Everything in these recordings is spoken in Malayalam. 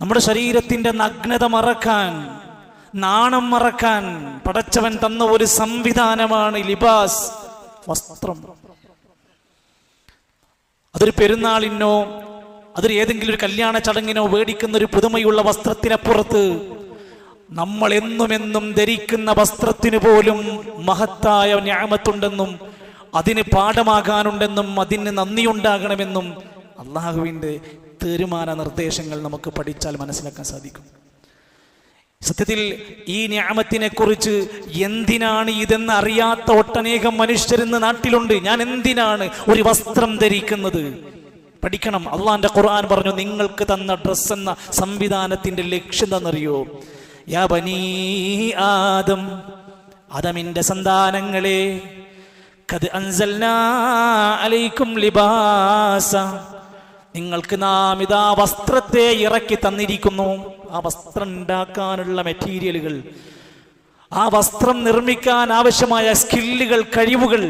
നമ്മുടെ ശരീരത്തിന്റെ നഗ്നത മറക്കാൻ നാണം മറക്കാൻ പടച്ചവൻ തന്ന ഒരു സംവിധാനമാണ് ലിബാസ് വസ്ത്രം. അതൊരു പെരുന്നാളിനോ അതൊരു ഏതെങ്കിലും ഒരു കല്യാണ ചടങ്ങിനോ വേടിക്കുന്ന ഒരു പുതുമയുള്ള വസ്ത്രത്തിനപ്പുറത്ത് നമ്മൾ എന്നുമെന്നും എന്നും ധരിക്കുന്ന വസ്ത്രത്തിന് പോലും മഹത്തായ ഞാമത്തുണ്ടെന്നും അതിന് പാഠമാകാനുണ്ടെന്നും അതിന് നന്ദിയുണ്ടാകണമെന്നും അള്ളാഹുവിന്റെ തീരുമാന നിർദ്ദേശങ്ങൾ നമുക്ക് പഠിച്ചാൽ മനസ്സിലാക്കാൻ സാധിക്കും. സത്യത്തിൽ ഈ ഞാമത്തിനെ കുറിച്ച് എന്തിനാണ് ഇതെന്ന് അറിയാത്ത ഒട്ടനേകം മനുഷ്യരെന്ന് നാട്ടിലുണ്ട്. ഞാൻ എന്തിനാണ് ഒരു വസ്ത്രം ധരിക്കുന്നത്? പഠിക്കണം. അള്ളാന്റെ ഖുർആൻ പറഞ്ഞു നിങ്ങൾക്ക് തന്ന ഡ്രസ് എന്ന സംവിധാനത്തിന്റെ ലക്ഷ്യം തന്നറിയോ യാ ആദം ആദമിന്റെ സന്താനങ്ങളെ കത് അൻസൽനാ അലൈക്കും ലിബാസ. നിങ്ങൾക്ക് നാം ഇതാ വസ്ത്രത്തെ ഇറക്കി തന്നിരിക്കുന്നു. ആ വസ്ത്രം ഉണ്ടാക്കാനുള്ള മെറ്റീരിയലുകൾ ആ വസ്ത്രം നിർമ്മിക്കാൻ ആവശ്യമായ സ്കില്ലുകൾ കഴിവുകൾ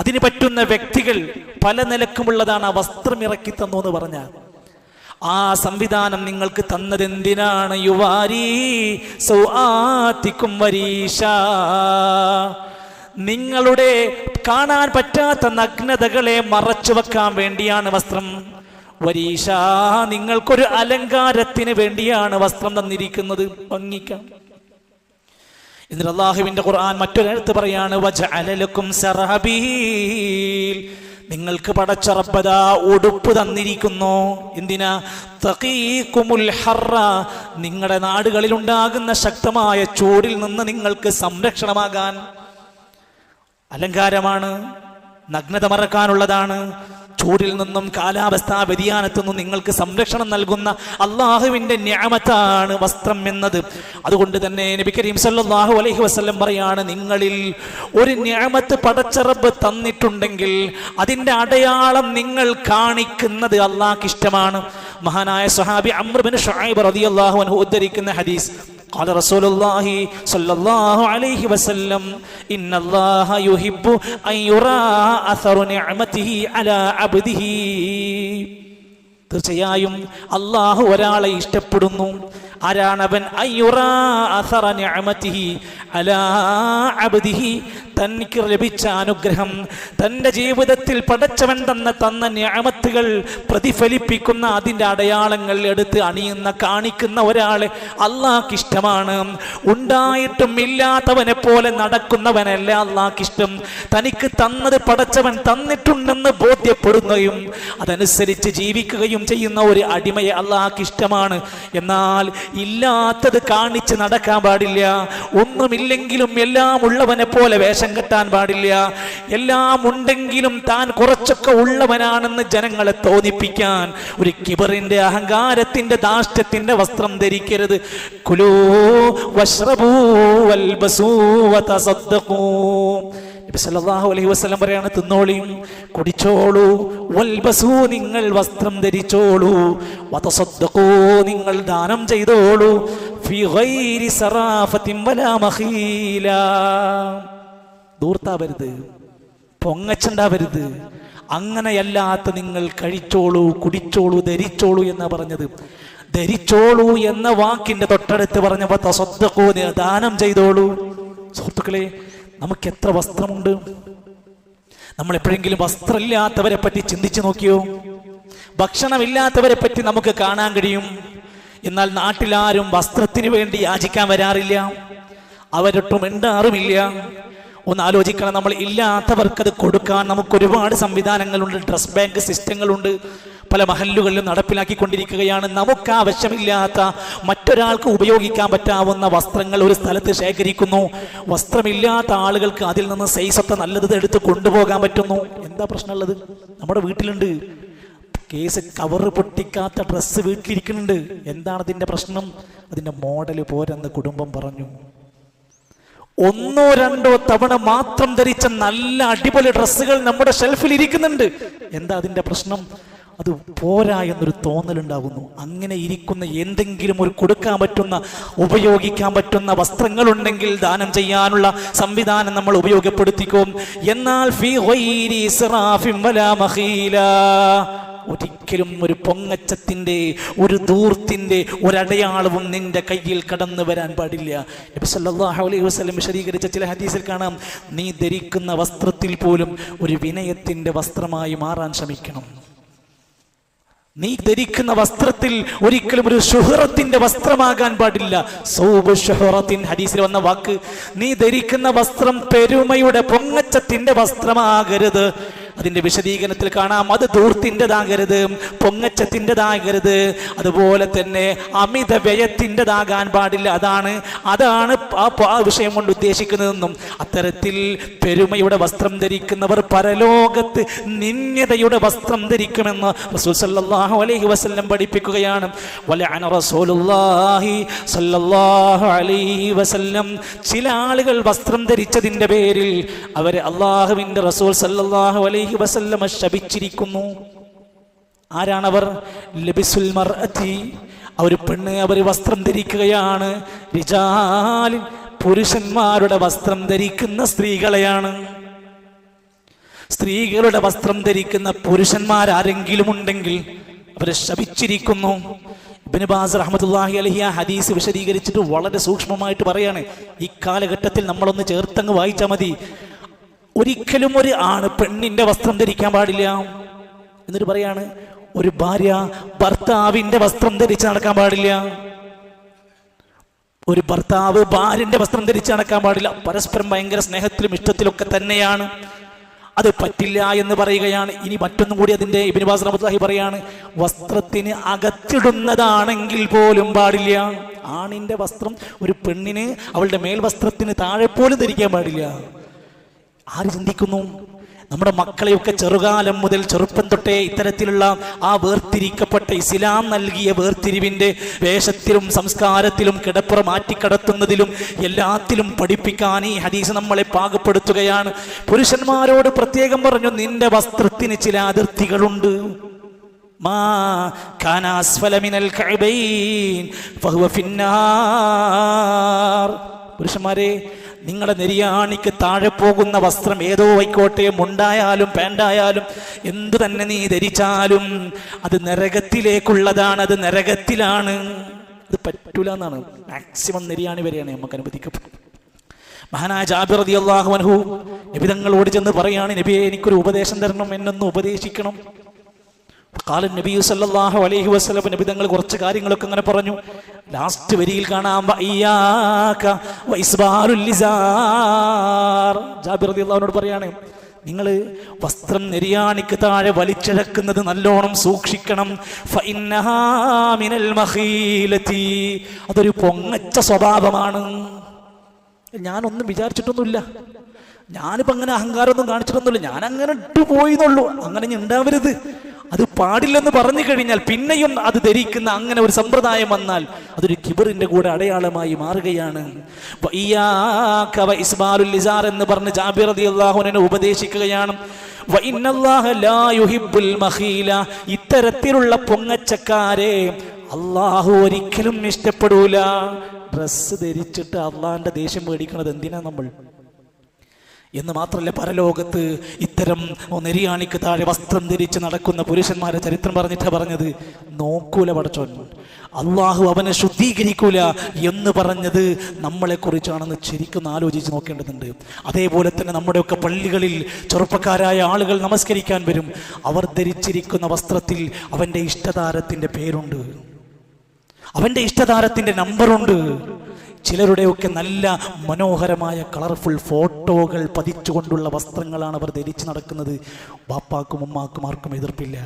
അതിന് പറ്റുന്ന വ്യക്തികൾ പല നിലക്കുമുള്ളതാണ് ആ വസ്ത്രം ഇറക്കി തന്നു എന്ന് പറഞ്ഞാൽ. ആ സംവിധാനം നിങ്ങൾക്ക് തന്നതെന്തിനാണ് യുവാരി? സൗആത്തിക്കും വരീഷ നിങ്ങളുടെ കാണാൻ പറ്റാത്ത നഗ്നതകളെ മറച്ചു വെക്കാൻ വേണ്ടിയാണ് വസ്ത്രം. വരീഷ നിങ്ങൾക്കൊരു അലങ്കാരത്തിന് വേണ്ടിയാണ് വസ്ത്രം തന്നിരിക്കുന്നത്. ഭംഗിക്കാം. എന്നിട്ട് അള്ളാഹുവിന്റെ ഖുർആൻ മറ്റൊരിടത്ത് പറയാണ് വജഅലലക്കും സറഹബീൽ. നിങ്ങൾക്ക് പടച്ചറപ്പത ഉടുപ്പ് തന്നിരിക്കുന്നു. എന്തിനാ? ഹറ. നിങ്ങളുടെ നാടുകളിൽ ഉണ്ടാകുന്ന ശക്തമായ ചൂടിൽ നിന്ന് നിങ്ങൾക്ക് സംരക്ഷണമാകാൻ അലങ്കാരമാണ് നഗ്നത മറക്കാനുള്ളതാണ്. ചൂടിൽ നിന്നും കാലാവസ്ഥാ വ്യതിയാനത്തു നിന്നും നിങ്ങൾക്ക് സംരക്ഷണം നൽകുന്ന അള്ളാഹുവിന്റെ ന്യാമത്താണ് വസ്ത്രം എന്നത്. അതുകൊണ്ട് തന്നെ നബി കരീം സല്ലല്ലാഹു അലൈഹി വസല്ലം പറയാണ് നിങ്ങളിൽ ഒരു ന്യാമത്ത് പടച്ചറബ് തന്നിട്ടുണ്ടെങ്കിൽ അതിന്റെ അടയാളം നിങ്ങൾ കാണിക്കുന്നത് അള്ളാഹ്ക്ക് ഇഷ്ടമാണ്. മഹാനായ സഹാബി അമ്രബിൻ ഷുഐബ് റളിയല്ലാഹു അൻഹു ഉദ്ധരിക്കുന്ന ഹദീസ് قال رسول الله صلى الله عليه وسلم إن الله يحب أن يرى أثر نعمته على عبده തീർച്ചയായും അള്ളാഹു ഒരാളെ ഇഷ്ടപ്പെടുന്നു ആരാണവൻ അയ്യുറാ അഥറ നിഅമതിഹി അലാ അബ്ദിഹി തനിക്ക് ലഭിച്ച അനുഗ്രഹം തന്റെ ജീവിതത്തിൽ പടച്ചവൻ തന്ന തന്ന ഞാമത്തുകൾ പ്രതിഫലിപ്പിക്കുന്ന അതിന്റെ അടയാളങ്ങൾ എടുത്ത് അണിയുന്ന കാണിക്കുന്ന ഒരാളെ അള്ളാഹ്ക്ക് ഇഷ്ടമാണ് ഉണ്ടായിട്ടും ഇല്ലാത്തവനെ പോലെ നടക്കുന്നവനല്ല അള്ളാഹ്ക്ക് ഇഷ്ടം തനിക്ക് തന്നത് പടച്ചവൻ തന്നിട്ടുണ്ടെന്ന് ബോധ്യപ്പെടുകയും അതനുസരിച്ച് ജീവിക്കുകയും ചെയ്യുന്ന ഒരു അടിമയെ അള്ളാഹ്ക്ക് ഇഷ്ടമാണ് എന്നാൽ ഇല്ലാത്തത് കാണിച്ച് നടക്കാൻ പാടില്ല. ഒന്നുമില്ലെങ്കിലും എല്ലാം ഉള്ളവനെ പോലെ വേഷം കെട്ടാൻ പാടില്ല. എല്ലാം ഉണ്ടെങ്കിലും താൻ കുറച്ചൊക്കെ ഉള്ളവനാണെന്ന് ജനങ്ങളെ തോന്നിപ്പിക്കാൻ ഒരു കിബറിന്റെ അഹങ്കാരത്തിന്റെ ദാഷ്ട്യത്തിന്റെ വസ്ത്രം ധരിക്കരുത്. കുലൂ വശ്രഭൂ വൽബസൂ വതസദ്ദഖൂ. നബി സല്ലല്ലാഹു അലൈഹി വസല്ലം പറയാണ് തിന്നോളിയും കുടിച്ചോളൂ. വൽബസൂ നിങ്ങൾ വസ്ത്രം ധരിച്ചോളൂ. വതസദ്ദഖൂ നിങ്ങൾ ദാനം ചെയ്തോളൂ. ഫി ഗൈരി വലാ മഖീല ദൂർത്താവരുത് പൊങ്ങച്ചുണ്ടാവരുത്. അങ്ങനെയല്ലാത്ത നിങ്ങൾ കഴിച്ചോളൂ കുടിച്ചോളൂ ധരിച്ചോളൂ എന്നാ പറഞ്ഞത്. ധരിച്ചോളൂ എന്ന വാക്കിന്റെ തൊട്ടടുത്ത് പറഞ്ഞപ്പോ തസ്വദ്ദഖൂ ദാനം ചെയ്തോളൂ. സുഹൃത്തുക്കളെ നമുക്ക് എത്ര വസ്ത്രമുണ്ട്? നമ്മൾ എപ്പോഴെങ്കിലും വസ്ത്രമില്ലാത്തവരെ പറ്റി ചിന്തിച്ചു നോക്കിയോ? ഭക്ഷണമില്ലാത്തവരെ പറ്റി നമുക്ക് കാണാൻ കഴിയും. എന്നാൽ നാട്ടിലാരും വസ്ത്രത്തിന് വേണ്ടി യാചിക്കാൻ വരാറില്ല. അവരൊട്ടും മിണ്ടാറുമില്ല. ഒന്ന് ആലോചിക്കണം. നമ്മൾ ഇല്ലാത്തവർക്ക് അത് കൊടുക്കാൻ നമുക്ക് ഒരുപാട് സംവിധാനങ്ങളുണ്ട്. ഡ്രസ് ബാങ്ക് സിസ്റ്റങ്ങളുണ്ട് പല മഹല്ലുകളിലും നടപ്പിലാക്കിക്കൊണ്ടിരിക്കുകയാണ്. നമുക്ക് ആവശ്യമില്ലാത്ത മറ്റൊരാൾക്ക് ഉപയോഗിക്കാൻ പറ്റാവുന്ന വസ്ത്രങ്ങൾ ഒരു സ്ഥലത്ത് ശേഖരിക്കുന്നു. വസ്ത്രമില്ലാത്ത ആളുകൾക്ക് അതിൽ നിന്ന് സൈസൊക്കെ നല്ലത് എടുത്ത് കൊണ്ടുപോകാൻ പറ്റുന്നു. എന്താ പ്രശ്നമുള്ളത്? നമ്മുടെ വീട്ടിലുണ്ട്. കേസ് കവറ് പൊട്ടിക്കാത്ത ഡ്രസ്സ് വീട്ടിലിരിക്കുന്നുണ്ട്. എന്താണ് അതിന്റെ പ്രശ്നം? അതിന്റെ മോഡൽ പോരെന്ന് കുടുംബം പറഞ്ഞു. ഒന്നോ രണ്ടോ തവണ മാത്രം ധരിച്ച നല്ല അടിപൊളി ഡ്രസ്സുകൾ നമ്മുടെ ഷെൽഫിൽ ഇരിക്കുന്നുണ്ട്. എന്താ അതിന്റെ പ്രശ്നം? അത് പോരാ എന്നൊരു തോന്നലുണ്ടാകുന്നു. അങ്ങനെ ഇരിക്കുന്ന എന്തെങ്കിലും ഒരു കൊടുക്കാൻ പറ്റുന്ന ഉപയോഗിക്കാൻ പറ്റുന്ന വസ്ത്രങ്ങൾ ഉണ്ടെങ്കിൽ ദാനം ചെയ്യാനുള്ള സംവിധാനം നമ്മൾ ഉപയോഗപ്പെടുത്തിക്കും. എന്നാൽ ഒരിക്കലും ഒരു പൊങ്ങച്ചത്തിന്റെ ഒരു ദൂർത്തിന്റെ ഒരടയാളവും നിന്റെ കയ്യിൽ കടന്നു വരാൻ പാടില്ല. നബി സല്ലല്ലാഹു അലൈഹി വസല്ലം വിശദീകരിച്ച ചില ഹദീസിൽ കാണാം. നീ ധരിക്കുന്ന വസ്ത്രത്തിൽ പോലും ഒരു വിനയത്തിന്റെ വസ്ത്രമായി മാറാൻ ശ്രമിക്കണം. നീ ധരിക്കുന്ന വസ്ത്രത്തിൽ ഒരിക്കലും ഒരു ഷുഹറത്തിന്റെ വസ്ത്രമാകാൻ പാടില്ല. സൗബ് ഷുഹറത്തിൻ ഹദീസിൽ വന്ന വാക്ക് നീ ധരിക്കുന്ന വസ്ത്രം പെരുമയുടെ പൊങ്ങച്ചത്തിന്റെ വസ്ത്രമാകരുത്. അതിന്റെ വിശദീകരണത്തിൽ കാണാം. അത് ധൂർത്തിന്റെതാകരുത് പൊങ്ങച്ചത്തിന്റെതാകരുത്. അതുപോലെ തന്നെ അമിത വ്യയത്തിന്റെതാകാൻ പാടില്ല. അതാണ് അതാണ് ആ വിഷയം കൊണ്ട് ഉദ്ദേശിക്കുന്നതെന്നും അത്തരത്തിൽ പെരുമയുടെ വസ്ത്രം ധരിക്കുന്നവർ പരലോകത്ത് നിന്യതയുടെ വസ്ത്രം ധരിക്കുമെന്ന് റസൂൽ സല്ലല്ലാഹു അലൈഹി വസല്ലം പഠിപ്പിക്കുകയാണ്. റസൂലുള്ളാഹി സല്ലല്ലാഹു അലൈഹി വസല്ലം. ചില ആളുകൾ വസ്ത്രം ധരിച്ചതിന്റെ പേരിൽ അവരെ അള്ളാഹുവിന്റെ റസൂൽ സല്ലല്ലാഹു അലൈഹി വസല്ലം ശപിച്ചിരിക്കുന്നു. ആരാണവർ? ലബിസുൽ മർഅത്തി. അവർ പെണ്ണ് അവർ വസ്ത്രം ധരിക്കുകയാണ്. റിജാലിൻ പുരുഷന്മാരുടെ വസ്ത്രം ധരിക്കുന്ന സ്ത്രീകളെയാണ്. സ്ത്രീകളുടെ വസ്ത്രം ധരിക്കുന്ന പുരുഷന്മാരാരെങ്കിലും ഉണ്ടെങ്കിൽ അവരെ ശപിച്ചിരിക്കുന്നു. ഇബ്നു ബാസ് റഹ്മത്തുള്ളാഹി അലഹി ആ ഹദീസ് വിശദീകരിച്ചിട്ട് വളരെ സൂക്ഷ്മമായിട്ട് പറയാണ്. ഈ കാലഘട്ടത്തിൽ നമ്മളൊന്ന് ചേർത്തങ്ങ് വായിച്ചാൽ മതി. ഒരിക്കലും ഒരു ആണ് പെണ്ണിന്റെ വസ്ത്രം ധരിക്കാൻ പാടില്ല. എന്നിട്ട് പറയാണ് ഒരു ഭാര്യ ഭർത്താവിന്റെ വസ്ത്രം ധരിച്ച് നടക്കാൻ പാടില്ല. ഒരു ഭർത്താവ് ഭാര്യന്റെ വസ്ത്രം ധരിച്ച് നടക്കാൻ പാടില്ല. പരസ്പരം ഭയങ്കര സ്നേഹത്തിലും ഇഷ്ടത്തിലൊക്കെ തന്നെയാണ്. അത് പറ്റില്ല എന്ന് പറയുകയാണ്. ഇനി മറ്റൊന്നും കൂടി അതിന്റെ ഇബിനിവാസ് റഹ്മത്തുള്ളാഹി പറയാണ് വസ്ത്രത്തിന് അകത്തിടുന്നതാണെങ്കിൽ പോലും പാടില്ല. ആണിന്റെ വസ്ത്രം ഒരു പെണ്ണിന് അവളുടെ മേൽവസ്ത്രത്തിന് താഴെ പോലും ധരിക്കാൻ പാടില്ല. ആര് ചിന്തിക്കുന്നു? നമ്മുടെ മക്കളെയൊക്കെ ചെറുകാലം മുതൽ ചെറുപ്പം തൊട്ടേ ഇത്തരത്തിലുള്ള ആ വേർതിരിക്കപ്പെട്ട ഇസ്ലാം നൽകിയ വേർതിരിവിന്റെ വേഷത്തിലും സംസ്കാരത്തിലും കിടപ്പുറ മാറ്റിക്കടത്തുന്നതിലും എല്ലാത്തിലും പഠിപ്പിക്കാൻ ഈ ഹദീസ് നമ്മളെ പാകപ്പെടുത്തുകയാണ്. പുരുഷന്മാരോട് പ്രത്യേകം പറഞ്ഞു നിന്റെ വസ്ത്രത്തിന് ചില അതിർത്തികളുണ്ട്. പുരുഷന്മാരെ നിങ്ങളുടെ നിര്യാണിക്ക് താഴെ പോകുന്ന വസ്ത്രം ഏതോ ആയിക്കോട്ടെ മുണ്ടായാലും പാന്റായാലും എന്തു തന്നെ നീ ധരിച്ചാലും അത് നരകത്തിലേക്കുള്ളതാണ് അത് നരകത്തിലാണ്. അത് പറ്റൂല എന്നാണ്. മാക്സിമം നിര്യാണി വരെയാണ് നമുക്ക് അനുവദിക്കപ്പെടുന്നത്. മഹാനായ ജാബിർ അതി അള്ളാഹു നബി തങ്ങളോട് ചെന്ന് പറയാണ് നബിയെ എനിക്കൊരു ഉപദേശം തരണം എന്നൊന്ന് ഉപദേശിക്കണം. കാലൻ നബി സല്ലല്ലാഹു അലൈഹി വസല്ലം നബി തങ്ങൾ കുറച്ച് കാര്യങ്ങളൊക്കെ അങ്ങനെ പറഞ്ഞു. ലാസ്റ്റ് വരിയിൽ കാണാം ജാബിർ റളിയല്ലാഹുവിനോട് പറയാണ് നിങ്ങൾ വസ്ത്രം നെരിയാണിക്ക് താഴെ വലിച്ചിഴക്കുന്നത് നല്ലോണം സൂക്ഷിക്കണം. അതൊരു പൊങ്ങച്ച സ്വഭാവമാണ്. ഞാനൊന്നും വിചാരിച്ചിട്ടൊന്നുമില്ല. ഞാനിപ്പോ അങ്ങനെ അഹങ്കാരമൊന്നും കാണിച്ചിട്ടൊന്നുമില്ല. ഞാൻ അങ്ങനെ ഇട്ടു പോയിന്നുള്ളൂ അങ്ങനെ ഇനി ഉണ്ടാവരുത്. അത് പാടില്ലെന്ന് പറഞ്ഞു കഴിഞ്ഞാൽ പിന്നെയും അത് ധരിക്കുന്ന അങ്ങനെ ഒരു സമ്പ്രദായം വന്നാൽ അതൊരു കിബറിന്റെ കൂടെ അടയാളമായി മാറുകയാണ്. എന്ന് പറഞ്ഞ് ജാബിർ ഉപദേശിക്കുകയാണ്. ഇത്തരത്തിലുള്ള പൊങ്ങച്ചക്കാരെ അള്ളാഹു ഒരിക്കലും ഇഷ്ടപ്പെടൂല. ഡ്രസ്സ് ധരിച്ചിട്ട് അള്ളാഹിന്റെ ദേഷ്യം മേടിക്കണത് എന്തിനാ നമ്മൾ? എന്ന് മാത്രമല്ല പരലോകത്ത് ഇത്തരം നെരിയാണിക്ക് താഴെ വസ്ത്രം ധരിച്ച് നടക്കുന്ന പുരുഷന്മാരെ ചരിത്രം പറഞ്ഞിട്ടാ പറഞ്ഞത്. നോക്കൂല പടച്ചോൻ. അള്ളാഹു അവനെ ശുദ്ധീകരിക്കൂല എന്ന് പറഞ്ഞത് നമ്മളെക്കുറിച്ചാണെന്ന് ശരിക്കും ആലോചിച്ച് നോക്കേണ്ടതുണ്ട്. അതേപോലെ തന്നെ നമ്മുടെയൊക്കെ പള്ളികളിൽ ചെറുപ്പക്കാരായ ആളുകൾ നമസ്കരിക്കാൻ വരും. അവർ ധരിച്ചിരിക്കുന്ന വസ്ത്രത്തിൽ അവന്റെ ഇഷ്ടതാരത്തിന്റെ പേരുണ്ട്. അവന്റെ ഇഷ്ടതാരത്തിന്റെ നമ്പറുണ്ട്. ചിലരുടെയൊക്കെ നല്ല മനോഹരമായ കളർഫുൾ ഫോട്ടോകൾ പതിച്ചുകൊണ്ടുള്ള വസ്ത്രങ്ങളാണ് അവർ ധരിച്ചു നടക്കുന്നത്. ബാപ്പാക്കും ഉമ്മാക്കും ആർക്കും എതിർപ്പില്ല.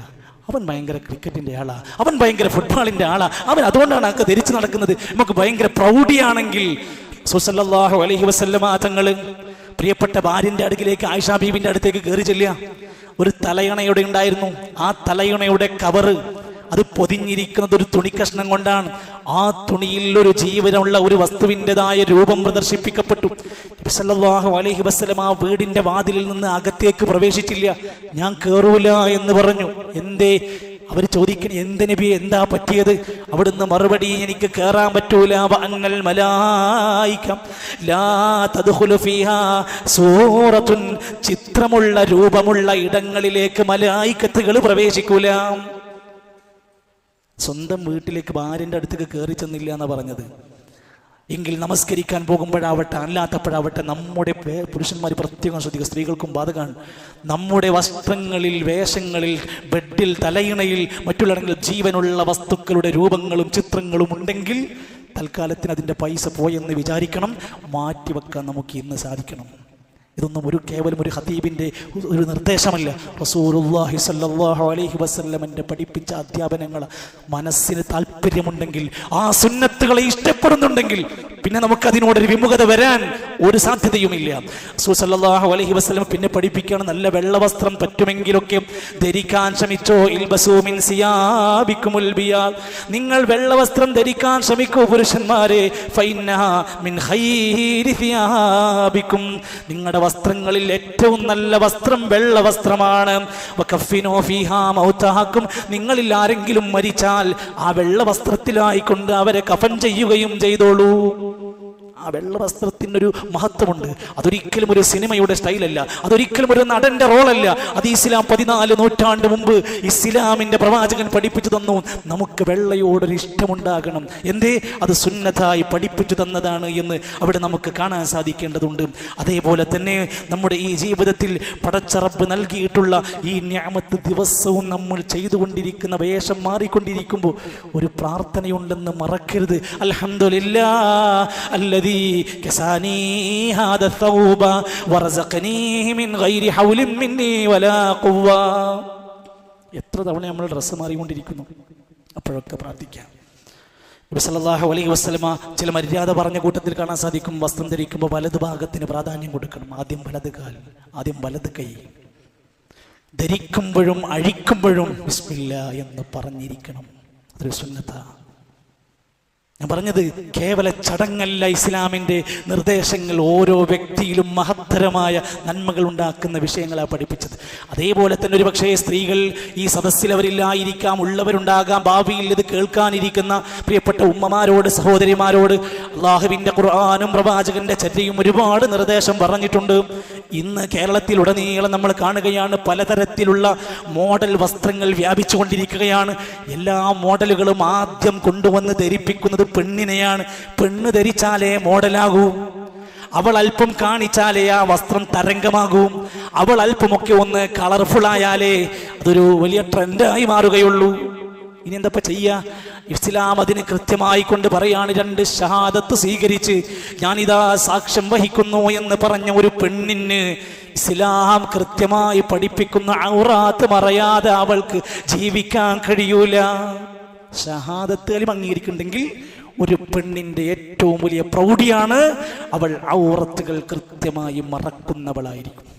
അവൻ ഭയങ്കര ക്രിക്കറ്റിന്റെ ആളാണ് അവൻ ഭയങ്കര ഫുട്ബോളിന്റെ ആളാണ് അവൻ അതുകൊണ്ടാണ് അതൊക്കെ ധരിച്ചു നടക്കുന്നത്. നമുക്ക് ഭയങ്കര പ്രൗഢിയാണെങ്കിൽ സുസല്ലാഹു അലഹി വസല്ലമ തങ്ങൾ പ്രിയപ്പെട്ട ഭാര്യന്റെ അടുക്കിലേക്ക് ആയിഷാ ബീബിന്റെ അടുത്തേക്ക് കയറി ചെല്ലുക. ഒരു തലയണയുടെ ഉണ്ടായിരുന്നു. ആ തലയണയുടെ കവറ് അത് പൊതിഞ്ഞിരിക്കുന്നത് ഒരു തുണിക്കഷ്ണം കൊണ്ടാണ്. ആ തുണിയിൽ ഒരു ജീവനുള്ള ഒരു വസ്തുവിന്റെതായ രൂപം പ്രദർശിപ്പിക്കപ്പെട്ടു. നബി സല്ലല്ലാഹു അലൈഹി വസല്ലം ആ വീടിന്റെ വാതിലിൽ നിന്ന് അകത്തേക്ക് പ്രവേശിച്ചില്ല. ഞാൻ കേറൂല എന്ന് പറഞ്ഞു. എന്തേ? അവർ ചോദിക്കണ എന്ത് നബി? എന്താ പറ്റിയത്? അവിടുന്ന് മറുപടി എനിക്ക് കയറാൻ പറ്റൂല. സൂറത്തുൻ. ചിത്രമുള്ള രൂപമുള്ള ഇടങ്ങളിലേക്ക് മലായിക്കത്തുകൾ പ്രവേശിക്കൂല. സ്വന്തം വീട്ടിലേക്ക് ഭാര്യന്റെ അടുത്തേക്ക് കയറി ചെന്നില്ല എന്നാണ് പറഞ്ഞത്. എങ്കിൽ നമസ്കരിക്കാൻ പോകുമ്പോഴാവട്ടെ അല്ലാത്തപ്പോഴാവട്ടെ നമ്മുടെ പുരുഷന്മാർ പ്രത്യേകം ശ്രദ്ധിക്കുക. സ്ത്രീകൾക്കും ബാധകമാണ്. നമ്മുടെ വസ്ത്രങ്ങളിൽ വേഷങ്ങളിൽ ബെഡിൽ തലയിണയിൽ മറ്റുള്ളിടങ്ങളിൽ ജീവനുള്ള വസ്തുക്കളുടെ രൂപങ്ങളും ചിത്രങ്ങളും ഉണ്ടെങ്കിൽ തൽക്കാലത്തിന് അതിന്റെ പൈസ പോയെന്ന് വിചാരിക്കണം. മാറ്റിവെക്കാൻ നമുക്ക് ഇന്ന് സാധിക്കണം. ഇതൊന്നും ഒരു കേവലം ഒരു ഹതീബിന്റെ ഒരു നിർദ്ദേശമല്ല. റസൂലുള്ളാഹി സല്ലാഹു അലൈഹി വസല്ലമന്റെ പഠിപ്പിച്ച അധ്യാപനങ്ങൾ മനസ്സിന് താല്പര്യമുണ്ടെങ്കിൽ ആ സുന്നത്തുകളെ ഇഷ്ടപ്പെടുന്നുണ്ടെങ്കിൽ പിന്നെ നമുക്ക് അതിനോടൊരു വിമുഖത വരാൻ ഒരു സാധ്യതയുമില്ല. റസൂൽ സല്ലല്ലാഹു അലൈഹി വസല്ലം പിന്നെ പഠിപ്പിക്കുകയാണ് നല്ല വെള്ളവസ്ത്രം പറ്റുമെങ്കിലൊക്കെ ധരിക്കാൻ ശ്രമിച്ചോ? ഇൽബസൂ മിൻ സിയാബിക്കുമുൽ ബിയാദ് നിങ്ങൾ വെള്ളവസ്ത്രം ധരിക്കാൻ ശ്രമിക്കൂ പുരുഷന്മാരെ? മിൻ നിങ്ങളുടെ വസ്ത്രങ്ങളിൽ ഏറ്റവും നല്ല വസ്ത്രം വെള്ള വസ്ത്രമാണ്. നിങ്ങളിൽ ആരെങ്കിലും മരിച്ചാൽ ആ വെള്ള വസ്ത്രത്തിലായിക്കൊണ്ട് അവരെ കഫൻ ചെയ്യുകയും ചെയ്തോളൂ. ആ വെള്ള വസ്ത്രത്തിനൊരു മഹത്വമുണ്ട്. അതൊരിക്കലും ഒരു സിനിമയുടെ സ്റ്റൈലല്ല. അതൊരിക്കലും ഒരു നടന്റെ റോളല്ല. അത് ഇസ്ലാം പതിനാല് നൂറ്റാണ്ട് മുമ്പ് ഇസ്ലാമിന്റെ പ്രവാചകൻ പഠിപ്പിച്ചു തന്നു. നമുക്ക് വെള്ളയോടൊരു ഇഷ്ടമുണ്ടാകണം എന്തേ? അത് സുന്നതായി പഠിപ്പിച്ചു തന്നതാണ് എന്ന് അവിടെ നമുക്ക് കാണാൻ സാധിക്കേണ്ടതുണ്ട്. അതേപോലെ തന്നെ നമ്മുടെ ഈ ജീവിതത്തിൽ പടച്ചറപ്പ് നൽകിയിട്ടുള്ള ഈ ഞാമത്ത് ദിവസവും നമ്മൾ ചെയ്തുകൊണ്ടിരിക്കുന്ന വേഷം മാറിക്കൊണ്ടിരിക്കുമ്പോൾ ഒരു പ്രാർത്ഥനയുണ്ടെന്ന് മറക്കരുത്. അൽഹംദുലില്ലാ അല്ലദീ കസാനി ഹാദ الثوب ورزقنيه من غير حول مني ولا قوة എത്ര തവണ നമ്മൾ ഡ്രസ്സ് മാറിക്കൊണ്ടിരിക്കുന്നു അപ്പോഴൊക്കെ പ്രാർത്ഥിക്കാം നബി സല്ലല്ലാഹു അലൈഹി വസല്ലമ ചില മര്യാദ പറഞ്ഞ കൂട്ടത്തിൽ കാണാൻ സാധിക്കും വസ്ത്രം ധരിക്കുമ്പോൾ വലത് ഭാഗത്തിന് പ്രാധാന്യം കൊടുക്കണം ആദ്യം വലത് കാൽ ആദ്യം വലത് കൈ ധരിക്കുമ്പോഴും അഴിക്കുമ്പോഴും ബിസ്മില്ല എന്ന് പറഞ്ഞിരിക്കണം അതൊരു സുന്നത്താ ഞാൻ പറഞ്ഞത് കേവല ചടങ്ങല്ല ഇസ്ലാമിന്റെ നിർദ്ദേശങ്ങൾ ഓരോ വ്യക്തിയിലും മഹത്തരമായ നന്മകൾ ഉണ്ടാക്കുന്ന വിഷയങ്ങളാണ് പഠിപ്പിച്ചത്. അതേപോലെ തന്നെ ഒരു പക്ഷേ സ്ത്രീകൾ ഈ സദസ്സിൽ അവരില്ലായിരിക്കാം ഉള്ളവരുണ്ടാകാം ഭാവിയിൽ ഇത് കേൾക്കാനിരിക്കുന്ന പ്രിയപ്പെട്ട ഉമ്മമാരോട് സഹോദരിമാരോട് അള്ളാഹുവിന്റെ ഖുർആാനും പ്രവാചകന്റെ ചര്യയും ഒരുപാട് നിർദ്ദേശം പറഞ്ഞിട്ടുണ്ട്. ഇന്ന് കേരളത്തിലുടനീളം നമ്മൾ കാണുകയാണ് പലതരത്തിലുള്ള മോഡൽ വസ്ത്രങ്ങൾ വ്യാപിച്ചുകൊണ്ടിരിക്കുകയാണ്. എല്ലാ മോഡലുകളും ആദ്യം കൊണ്ടുവന്ന് ധരിപ്പിക്കുന്നത് പെണ്ണിനെയാണ്. പെണ്ണ് ധരിച്ചാലേ മോഡലാകൂ. അവൾ അല്പം കാണിച്ചാലേ ആ വസ്ത്രം തരംഗമാകും. അവൾ അല്പമൊക്കെ ഒന്ന് കളർഫുൾ ആയാലേ അതൊരു വലിയ ട്രെൻഡായി മാറുകയുള്ളൂ. ഇനി എന്താ ചെയ്യാ? ഇസ്ലാം അതിന് കൃത്യമായി കൊണ്ട് പറയാണ് രണ്ട് ഷഹാദത്ത് സ്വീകരിച്ച് ഞാനിതാ സാക്ഷ്യം വഹിക്കുന്നു എന്ന് പറഞ്ഞ ഒരു പെണ്ണിന് ഇസ്ലാം കൃത്യമായി പഠിപ്പിക്കുന്ന ഔറാത്ത് മറയാതെ അവൾക്ക് ജീവിക്കാൻ കഴിയൂല. ഷഹാദത്ത് അലിം അംഗീകരിക്കുന്നുണ്ടെങ്കിൽ ഒരു പെണ്ണിന്റെ ഏറ്റവും വലിയ പ്രൗഢിയാണ് അവൾ ഔറത്തുകൾ കൃത്യമായി മറക്കുന്നവളായിരിക്കും.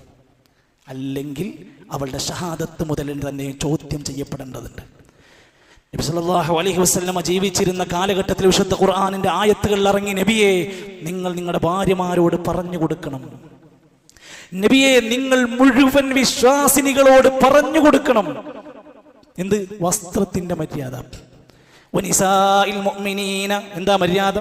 അല്ലെങ്കിൽ അവളുടെ ഷഹാദത്ത് മുതൽ തന്നെ ചോദ്യം ചെയ്യപ്പെടേണ്ടതുണ്ട്. നബി സല്ലല്ലാഹു അലൈഹി വസല്ലമ ജീവിച്ചിരുന്ന കാലഘട്ടത്തിൽ വിശുദ്ധ ഖുർആനിന്റെ ആയത്തുകൾ ഇറങ്ങി നബിയെ നിങ്ങൾ നിങ്ങളുടെ ഭാര്യമാരോട് പറഞ്ഞു കൊടുക്കണം. നബിയെ നിങ്ങൾ മുഴുവൻ വിശ്വാസിനികളോട് പറഞ്ഞു കൊടുക്കണം. എന്ത്? വസ്ത്രത്തിന്റെ മര്യാദ. എന്താ മര്യാദ?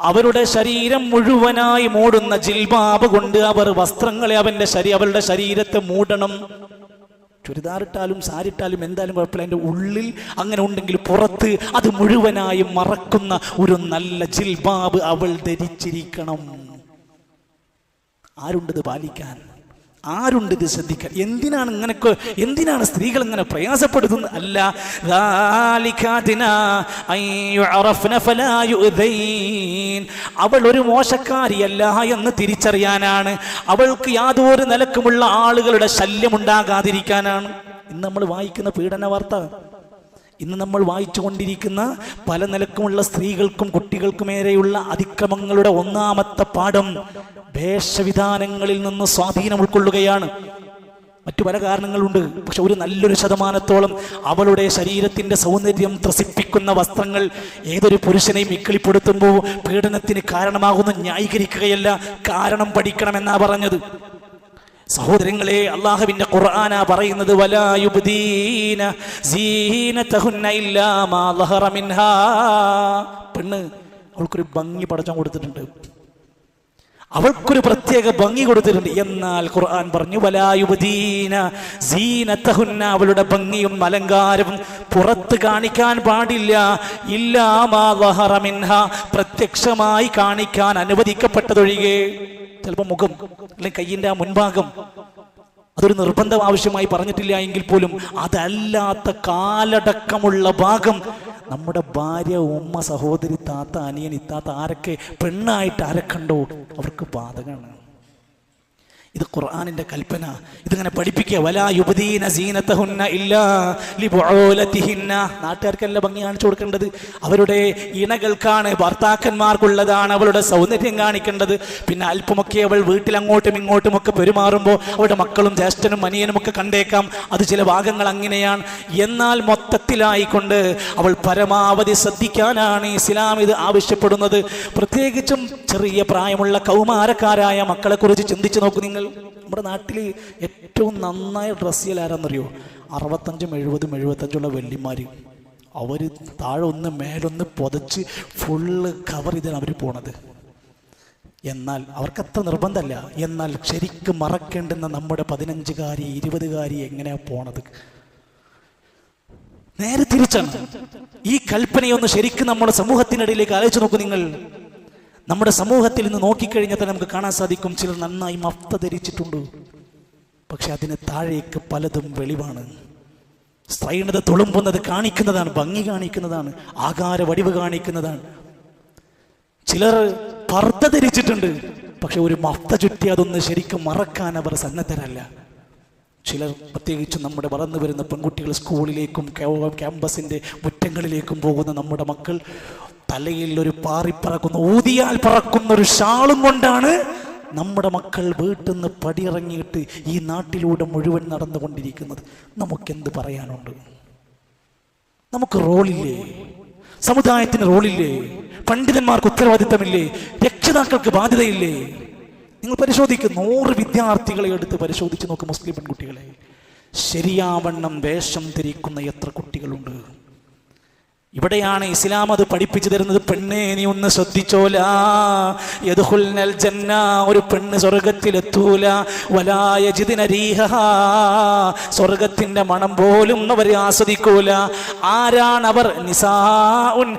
അവരുടെ ശരീരം മുഴുവനായി മൂടുന്ന ജിൽബാബ് കൊണ്ട് അവർ വസ്ത്രങ്ങളെ അവന്റെ ശരീ അവരുടെ ശരീരത്തെ മൂടണം. ചുരിദാറിട്ടാലും സാരിട്ടാലും എന്തായാലും കുഴപ്പമില്ല. എന്റെ ഉള്ളിൽ അങ്ങനെ ഉണ്ടെങ്കിൽ പുറത്ത് അത് മുഴുവനായും മറക്കുന്ന ഒരു നല്ല ജിൽബാബ് അവൾ ധരിച്ചിരിക്കണം. ആരുണ്ടത് പാലിക്കാൻ? ആരുണ്ട് ഇത് ശ്രദ്ധിക്കാൻ? എന്തിനാണ് ഇങ്ങനെ എന്തിനാണ് സ്ത്രീകൾ ഇങ്ങനെ പ്രയാസപ്പെടുത്തുന്നത്? അല്ല അവൾ ഒരു മോശക്കാരിയല്ല എന്ന് തിരിച്ചറിയാനാണ്. അവൾക്ക് യാതൊരു നിലക്കുമുള്ള ആളുകളുടെ ശല്യമുണ്ടാകാതിരിക്കാനാണ് ഇന്ന് നമ്മൾ വായിക്കുന്ന പീഡന വാർത്ത ഇന്ന് നമ്മൾ വായിച്ചുകൊണ്ടിരിക്കുന്ന പല നിലക്കുമുള്ള സ്ത്രീകൾക്കും കുട്ടികൾക്കുമേരെയുള്ള അതിക്രമങ്ങളുടെ ഒന്നാമത്തെ പാഠം വേഷവിധാനങ്ങളിൽ നിന്ന് സ്വാധീനം ഉൾക്കൊള്ളുകയാണ്. മറ്റു പല കാരണങ്ങളുണ്ട്. പക്ഷെ ഒരു നല്ലൊരു ശതമാനത്തോളം അവളുടെ ശരീരത്തിന്റെ സൗന്ദര്യം ത്രസിപ്പിക്കുന്ന വസ്ത്രങ്ങൾ ഏതൊരു പുരുഷനെയും ഇക്കിളിപ്പെടുത്തുമ്പോൾ പീഡനത്തിന് കാരണമാകുന്ന ന്യായീകരിക്കുകയല്ല കാരണം പഠിക്കണമെന്നാ പറഞ്ഞത്. സഹോദരങ്ങളെ അള്ളാഹുവിന്റെ ഖുർആന പറയുന്നത് പെണ്ണ് അവൾക്കൊരു ഭംഗി പടച്ചം കൊടുത്തിട്ടുണ്ട്. അവൾക്കൊരു പ്രത്യേക ഭംഗി കൊടുത്തിട്ടുണ്ട്. എന്നാൽ ഖുർആൻ പറഞ്ഞു വലായുപദീന സീനത്തഹുന്ന അവളുടെ ഭംഗിയും അലങ്കാരവും പുറത്ത് കാണിക്കാൻ പാടില്ല. ഇല്ലാമാ ളഹറ മിൻഹ പ്രത്യക്ഷമായി കാണിക്കാൻ അനുവദിക്കപ്പെട്ടതൊഴികെ ചിലപ്പോൾ മുഖം അല്ലെങ്കിൽ കയ്യിന്റെ ആ മുൻഭാഗം അതൊരു നിർബന്ധം ആവശ്യമായി പറഞ്ഞിട്ടില്ല എങ്കിൽ പോലും അതല്ലാത്ത കാലടക്കമുള്ള ഭാഗം നമ്മുടെ ഭാര്യ ഉമ്മ സഹോദരി താത്ത അനിയൻ ഇത്താത്ത ആരൊക്കെ പെണ്ണായിട്ട് കണ്ടോ അവർക്ക് ബാധകമാണ്. ഇത് ഖുർആാനിന്റെ കൽപ്പന. ഇതിങ്ങനെ പഠിപ്പിക്കുക. വലാ യുബദീന സീനത്തഹുന്ന ഇല്ലാ ലിബുഊലതിഹിന്ന. നാട്ടുകാർക്കല്ല ഭംഗി കാണിച്ചു കൊടുക്കേണ്ടത്. അവരുടെ ഇണകൾക്കാണ് ഭർത്താക്കന്മാർക്കുള്ളതാണ് അവളുടെ സൗന്ദര്യം കാണിക്കേണ്ടത്. പിന്നെ അല്പമൊക്കെ അവൾ വീട്ടിൽ അങ്ങോട്ടും ഇങ്ങോട്ടും ഒക്കെ പെരുമാറുമ്പോൾ അവരുടെ മക്കളും ജ്യേഷ്ഠനും മനിയനും ഒക്കെ കണ്ടേക്കാം. അത് ചില ഭാഗങ്ങൾ അങ്ങനെയാണ്. എന്നാൽ മൊത്തത്തിലായിക്കൊണ്ട് അവൾ പരമാവധി ശ്രദ്ധിക്കാനാണ് ഇസ്ലാം ഇത് ആവശ്യപ്പെടുന്നത്. പ്രത്യേകിച്ചും ചെറിയ പ്രായമുള്ള കൗമാരക്കാരായ മക്കളെക്കുറിച്ച് ചിന്തിച്ചു നോക്കൂ നിങ്ങൾ. നമ്മുടെ നാട്ടിൽ ഏറ്റവും നന്നായ ഡ്രസ് ചെയ്യൽ ആരാന്നറിയോ? അറുപത്തഞ്ചും എഴുപതും എഴുപത്തഞ്ചുള്ള വെള്ളിമാര്. അവർ താഴെ ഒന്ന് മേലൊന്ന് പുതച്ച് ഫുള്ള് കവർ ചെയ്താണ് അവർ പോണത്. എന്നാൽ അവർക്ക് അത്ര നിർബന്ധമല്ല എന്നാൽ ശരിക്കും മറക്കേണ്ടുന്ന നമ്മുടെ പതിനഞ്ചുകാരി ഇരുപതുകാരി എങ്ങനെയാണ് പോണത്? നേരെ തിരിച്ചാണ്. ഈ കൽപ്പനയൊന്ന് ശരിക്കും നമ്മുടെ സമൂഹത്തിനിടയിലേക്ക് ആലോചിച്ച് നോക്കൂ നിങ്ങൾ. നമ്മുടെ സമൂഹത്തിൽ നിന്ന് നോക്കിക്കഴിഞ്ഞാൽ തന്നെ നമുക്ക് കാണാൻ സാധിക്കും ചിലർ നന്നായി മഫ്ത ധരിച്ചിട്ടുണ്ട്. പക്ഷെ അതിന് താഴേക്ക് പലതും വെളിവാണ്. സ്ത്രൈണത തുളുമ്പുന്നത് കാണിക്കുന്നതാണ് ഭംഗി കാണിക്കുന്നതാണ് ആകാര വടിവ് കാണിക്കുന്നതാണ്. ചിലർ പർദ്ദ ധരിച്ചിട്ടുണ്ട് പക്ഷെ ഒരു മഫ്ത ചുറ്റി അതൊന്ന് ശരിക്കും മറക്കാൻ അവർ സന്നദ്ധരല്ല. ചിലർ പ്രത്യേകിച്ച് നമ്മുടെ വളർന്നു വരുന്ന പെൺകുട്ടികൾ സ്കൂളിലേക്കും ക്യാമ്പസിന്റെ മുറ്റങ്ങളിലേക്കും പോകുന്ന നമ്മുടെ മക്കൾ തലയിൽ ഒരു പാറി പറക്കുന്ന ഊതിയാൽ പറക്കുന്ന ഒരു ഷാളും കൊണ്ടാണ് നമ്മുടെ മക്കൾ വീട്ടിൽ നിന്ന് പടിയിറങ്ങിയിട്ട് ഈ നാട്ടിലൂടെ മുഴുവൻ നടന്നുകൊണ്ടിരിക്കുന്നത്. നമുക്കെന്ത് പറയാനുണ്ട്? നമുക്ക് റോളില്ലേ? സമുദായത്തിന് റോളില്ലേ? പണ്ഡിതന്മാർക്ക് ഉത്തരവാദിത്തമില്ലേ? രക്ഷിതാക്കൾക്ക് ബാധ്യതയില്ലേ? നിങ്ങൾ പരിശോധിക്കും നൂറ് വിദ്യാർത്ഥികളെ എടുത്ത് പരിശോധിച്ച് നോക്ക് മുസ്ലിം പെൺകുട്ടികളെ. ശരിയാവണ്ണം വേഷം ധരിക്കുന്ന എത്ര കുട്ടികളുണ്ട്? ഇവിടെയാണ് ഇസ്ലാം അത് പഠിപ്പിച്ചു തരുന്നത്. പെണ്ണെ നീ ഒന്ന് ശ്രദ്ധിച്ചോലാ. ജന്ന ഒരു പെണ്ണ് സ്വർഗത്തിലെത്തൂല. വലായജിതിനരീഹ സ്വർഗത്തിന്റെ മണം പോലും അവർ ആസ്വദിക്കൂല. ആരാണ് അവർ നിസാഉൻ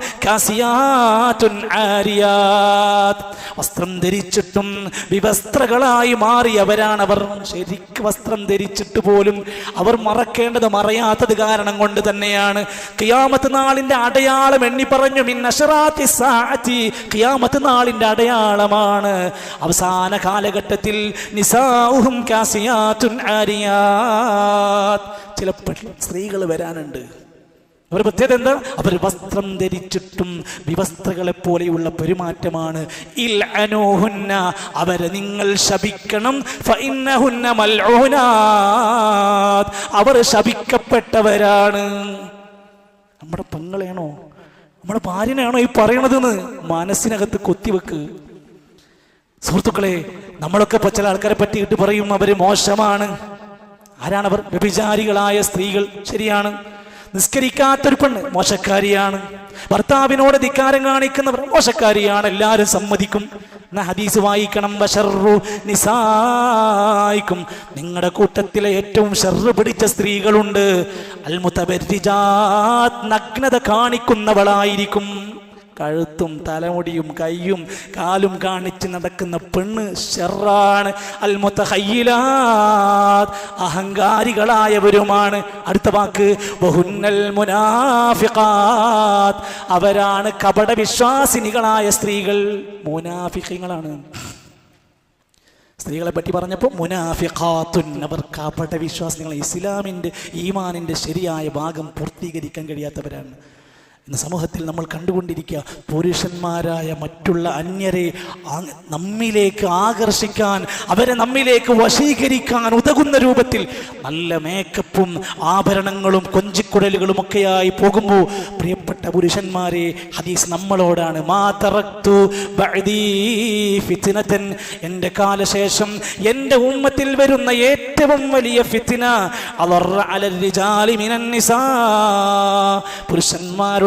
വസ്ത്രം ധരിച്ചിട്ടും വിവസ്ത്രകളായി മാറിയവരാണവർ. ശരിക്ക് വസ്ത്രം ധരിച്ചിട്ട് പോലും അവർ മറക്കേണ്ടത് മറയാത്തത് കാരണം കൊണ്ട് തന്നെയാണ്. കിയാമത്ത് നാളിന്റെ അടയാളം എണ്ണി പറഞ്ഞു നാളിന്റെ അടയാളമാണ്. അവസാന കാലഘട്ടത്തിൽ ആരിയാത്ത് ചില സ്ത്രീകൾ വരാനുണ്ട്. അവർ പ്രത്യേകത എന്താ? അവർ വസ്ത്രം ധരിച്ചിട്ടും വിവസ്ത്രകളെ പോലെയുള്ള പെരുമാറ്റമാണ്. ഇൽ അനൂഹുന്ന അവരെ നിങ്ങൾ ശപിക്കണം. അവർ ശപിക്കപ്പെട്ടവരാണ്. നമ്മുടെ പെങ്ങളെയാണോ? നമ്മുടെ ഭാര്യനെയാണോ ഈ പറയണതെന്ന് മനസ്സിനകത്ത് കൊത്തിവെക്ക്. സുഹൃത്തുക്കളെ നമ്മളൊക്കെ ചില ആൾക്കാരെ പറ്റിയിട്ട് പറയും അവർ മോശമാണ്. ആരാണവർ? അവർ വ്യഭിചാരികളായ സ്ത്രീകൾ. ശരിയാണ്. നിസ്കരിക്കാത്തൊരു പെണ്ണ് മോശക്കാരിയാണ്. ഭർത്താവിനോട് ധിക്കാരം കാണിക്കുന്നവർ മോശക്കാരിയാണ്. എല്ലാവരും സമ്മതിക്കും. ഹദീസ് വായിക്കണം. ബഷറു നിസായിക്കും. നിങ്ങളുടെ കൂട്ടത്തിലെ ഏറ്റവും ഷർറ് പിടിച്ച സ്ത്രീകളുണ്ട്. അൽമുത്തബരിജാത് നഗ്നത കാണിക്കുന്നവളായിരിക്കും. കഴുത്തും തലമുടിയും കൈയും കാലും കാണിച്ച് നടക്കുന്ന പെണ്ണ് ഷെറാണ്. അൽമുത്ത അഹങ്കാരികളായവരുമാണ്. അടുത്ത വാക്ക് ബഹുന്നൽ മുനാഫിഖാത്ത് അവരാണ് കപട വിശ്വാസിനികളായ സ്ത്രീകൾ. മുനാഫിഖങ്ങളാണ്. സ്ത്രീകളെ പറ്റി പറഞ്ഞപ്പോൾ മുനാഫിഖാത്തുൻ അവർ കപട വിശ്വാസികളെ ഇസ്ലാമിന്റെ ഈമാനിന്റെ ശരിയായ ഭാഗം പൂർത്തീകരിക്കാൻ കഴിയാത്തവരാണ്. ഇന്ന് സമൂഹത്തിൽ നമ്മൾ കണ്ടുകൊണ്ടിരിക്കുക. പുരുഷന്മാരായ മറ്റുള്ള അന്യരെ നമ്മിലേക്ക് ആകർഷിക്കാൻ അവരെ നമ്മിലേക്ക് വശീകരിക്കാൻ ഉതകുന്ന രൂപത്തിൽ നല്ല മേക്കപ്പും ആഭരണങ്ങളും കൊഞ്ചിക്കുടലുകളും ഒക്കെയായി പോകുമ്പോൾ പ്രിയപ്പെട്ട പുരുഷന്മാരെ ഹദീസ് നമ്മളോടാണ് മാതറത്തു ഫിത്തിനത്തൻ എന്റെ കാലശേഷം എന്റെ ഉമ്മത്തിൽ വരുന്ന ഏറ്റവും വലിയ ഫിത്തിന അവർ അലൽ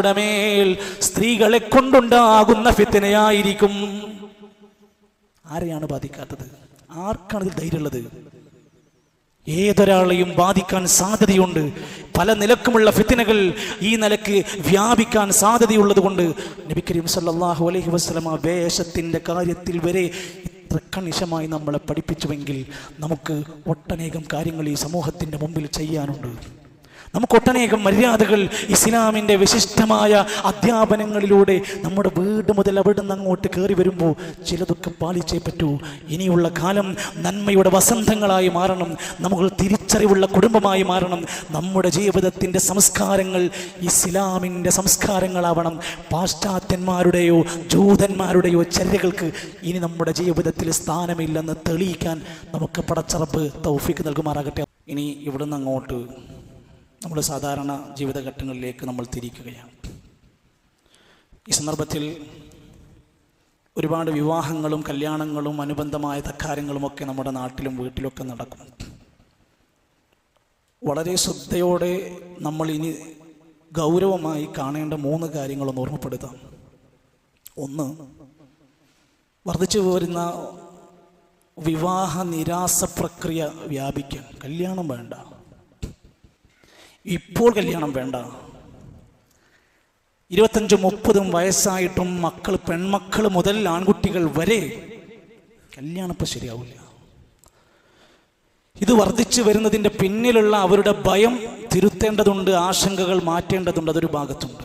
പുരുഷന്മാരുടെ മേൽ സ്ത്രീകളെ കൊണ്ടുണ്ടാകുന്ന ഫിത്തനയായിരിക്കും. ആരെയാണ് ബാധിക്കാത്തത്? ആർക്കാണ് ഇതിൽ ധൈര്യമുള്ളത്? ഏതൊരാളെയും ബാധിക്കാൻ സാധ്യതയുണ്ട്. പല നിലക്കുമുള്ള ഫിത്തിനകൾ ഈ നിലയ്ക്ക് വ്യാപിക്കാൻ സാധ്യതയുള്ളത് കൊണ്ട് നബി കരീം സല്ലല്ലാഹു അലൈഹി വസല്ലമ വേഷത്തിന്റെ കാര്യത്തിൽ വരെ ഇത്ര കണിശമായി നമ്മളെ പഠിപ്പിച്ചുവെങ്കിൽ നമുക്ക് ഒട്ടനേകം കാര്യങ്ങൾ ഈ സമൂഹത്തിന്റെ മുമ്പിൽ ചെയ്യാനുണ്ട്. നമുക്ക് ഒട്ടനേകം മര്യാദകൾ ഇസ്ലാമിന്റെ വിശിഷ്ടമായ അധ്യാപനങ്ങളിലൂടെ നമ്മുടെ വീട് മുതൽ അവിടെ നിന്ന് അങ്ങോട്ട് കയറി വരുമ്പോൾ ചിലതൊക്കെ പാലിച്ചേ പറ്റൂ. ഇനിയുള്ള കാലം നന്മയുടെ വസന്തങ്ങളായി മാറണം. നമുക്ക് തിരിച്ചറിവുള്ള കുടുംബമായി മാറണം. നമ്മുടെ ജീവിതത്തിന്റെ സംസ്കാരങ്ങൾ ഇസ്ലാമിന്റെ സംസ്കാരങ്ങളാവണം. പാശ്ചാത്യന്മാരുടെയോ ജൂതന്മാരുടെയോ ചര്യകൾക്ക് ഇനി നമ്മുടെ ജീവിതത്തിൽ സ്ഥാനമില്ലെന്ന് തെളിയിക്കാൻ നമുക്ക് പടച്ചറപ്പ് തൗഫിക്ക് നൽകുമാറാകട്ടെ. ഇനി ഇവിടുന്ന് അങ്ങോട്ട് നമ്മുടെ സാധാരണ ജീവിതഘട്ടങ്ങളിലേക്ക് നമ്മൾ തിരിക്കുകയാണ്. ഈ സന്ദർഭത്തിൽ ഒരുപാട് വിവാഹങ്ങളും കല്യാണങ്ങളും അനുബന്ധമായ തക്കാരങ്ങളുമൊക്കെ നമ്മുടെ നാട്ടിലും വീട്ടിലൊക്കെ നടക്കും. വളരെ ശ്രദ്ധയോടെ നമ്മൾ ഇനി ഗൗരവമായി കാണേണ്ട മൂന്ന് കാര്യങ്ങളൊന്ന് ഓർമ്മപ്പെടുത്താം. ഒന്ന് വർദ്ധിച്ചു വരുന്ന വിവാഹ നിരാസ പ്രക്രിയ വ്യാപിക്കാൻ കല്യാണം വേണ്ട. ഇപ്പോൾ കല്യാണം വേണ്ട. ഇരുപത്തഞ്ചും മുപ്പതും വയസ്സായിട്ടും മക്കൾ പെൺമക്കൾ മുതൽ ആൺകുട്ടികൾ വരെ കല്യാണം ഇപ്പം ശരിയാവില്ല. ഇത് വർദ്ധിച്ചു വരുന്നതിന്റെ പിന്നിലുള്ള അവരുടെ ഭയം തിരുത്തേണ്ടതുണ്ട് ആശങ്കകൾ മാറ്റേണ്ടതുണ്ട് അതൊരു ഭാഗത്തുണ്ട്.